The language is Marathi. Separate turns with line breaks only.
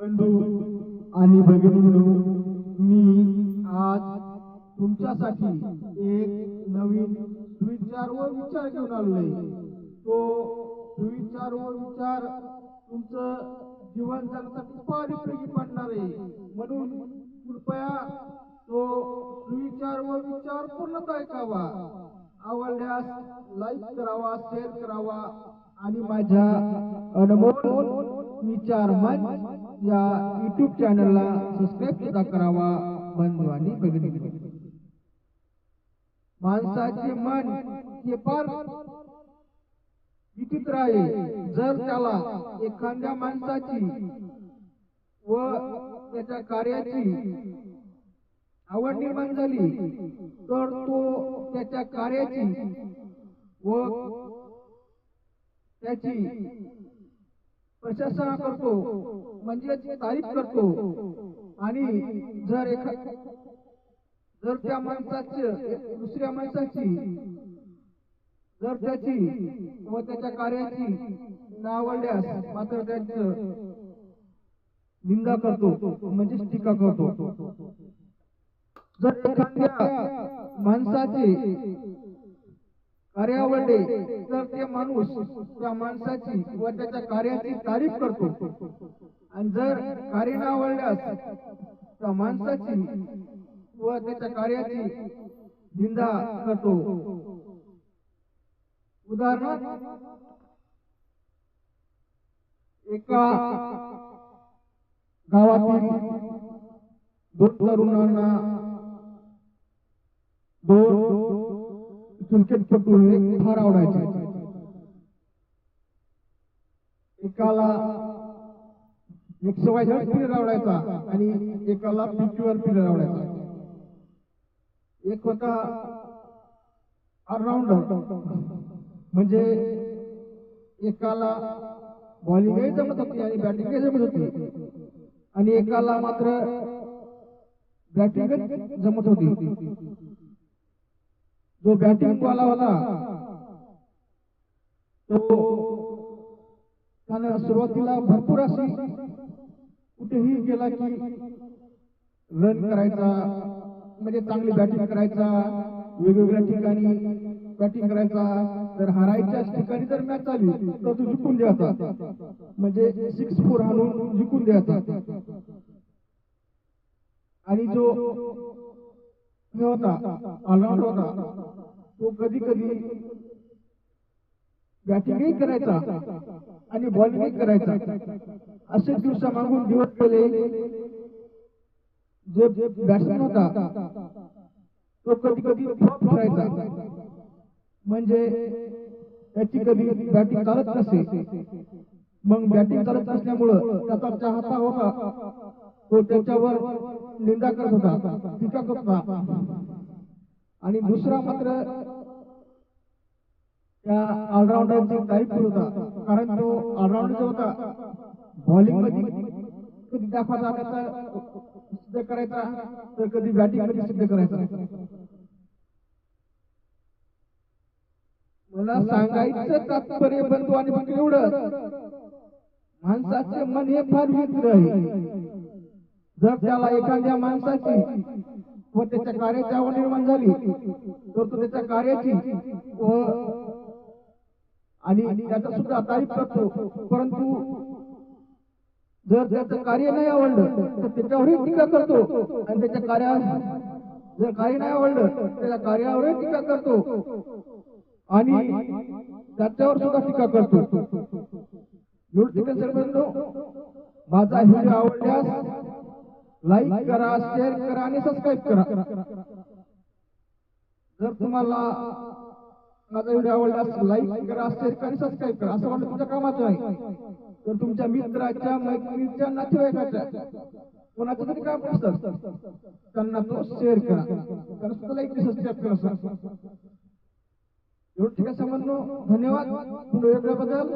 बंधू आणि भगिनींनो मी आज तुमच्यासाठी एक नवीन सुविचार व विचार घेऊन आलोय. तो सुविचार व विचार तुमचं जीवन जगण्यासाठी फार उपयोगी पडणार आहे. म्हणून कृपया तो सुविचार व विचार पूर्णतः ऐकावा. आवडल्यास लाईक करावा शेअर करावा आणि माझ्या अनमोल विचार मंच या युट्यूब चॅनलला सबस्क्राईब सुद्धा करावा बंधू बघितले माणसाचे मन हे फार विचित्र आहे. जर त्याला एखाद्या माणसाची व त्याच्या कार्याची आवड निर्माण झाली तर तो त्याच्या कार्याची व त्याची प्रशासना करतो म्हणजे तारीफ करतो. आणि जर एखा जर त्या माणसाची दुसऱ्या माणसाची जर त्याची व त्याच्या कार्याची नावडल्यास मात्र त्यांचं निंदा करतो म्हणजेच टीका करतो. जर एखाद्या माणसाचे कार्य आवडले तर ते माणूस त्या माणसाची व त्याच्या कार्याची तारीफ करतो आणि जर कार्य न आवडल्यास त्या माणसाची व त्याच्या कार्याची निंदा करतो. उदाहरणार्थ एका गावातील दोन तरुणांना दोन क्रिकेटपटू फार आवडायचे. एकाला एक सवय पिरियड आवडायचा आणि एकाला पिचवर पिरियड आवडायचा. एक होता ऑलराऊंडर. म्हणजे एकाला बॉलिंगही जमत होती आणि बॅटिंगही जमत होती. आणि एकाला मात्र बॅटिंगच जमत होती. जो बॅटिंग वाला होता तो त्यानं सुरुवातीला भरपूर अशी कुठेही गेला की रन करायचा म्हणजे चांगली बॅटिंग करायचा वेगवेगळ्या ठिकाणी बॅटिंग करायचा. तर हरायच्याच ठिकाणी जर मॅच आली तर तो जिंकून द्यायचा. म्हणजे सिक्स फोर हाणून जिंकून द्यायचा. आणि जो होता ऑलराऊंडर होता. तो कधी कधी बॅटिंगही करायचा आणि बॉलिंगही करायचा. असे दिवसा मागून दिवस गेले जे बॅट्समॅन होता तो कधी कधी करायचा. म्हणजे त्याची कधी बॅटिंग चालत नसे. मग बॅटिंग चालत असल्यामुळं त्याचा चाहता होता. तो त्याच्यावर निंदा करत होता. टीका करत होता आणि दुसरा मात्र त्या ऑलराऊंडरची दायित्व होता. कारण तो ऑलराऊंडर जो होता बॉलिंगमध्ये कधी दाखवायचा त्याचा सिद्ध करायचा तर कधी बॅटिंगमध्ये सिद्ध करायचा. मला सांगायचं तात्पर्य बंधू आणि एवढं माणसाचे मन हे फार विचित्र आहे. जर त्याला एखाद्या माणसाची व त्याच्या कार्याची आवड निर्माण झाली तर तो त्याच्या कार्याची व आणि त्याचा सुद्धा तारीफ करतो. परंतु जर त्याचं कार्य नाही आवडलं तर त्याच्यावरही टीका करतो. आणि त्याच्या कार्या जर कार्य नाही आवडलं त्याच्या कार्यावरही टीका करतो. आणि त्याच्यावर सुद्धा टीका करतो. एवढं टीका माझा व्हिडिओ आवडल्यास लाईक करा शेअर करा आणि सबस्क्राईब करा. जर तुम्हाला माझा व्हिडिओ आवडल्यास लाईक करा शेअर करा आणि सबस्क्राईब करा. असं वाटतं तुमच्या कामाचं आहे. तर तुमच्या मित्राच्या मैत्रिणीच्या नातेवाईकाच्या कोणाचं तरी काम असतं त्यांना तो शेअर करा. त्यांना सुद्धा लाईक सबस्क्राईब करा एवढं ठीक आहे समजलो धन्यवाद. व्हिडिओ बद्दल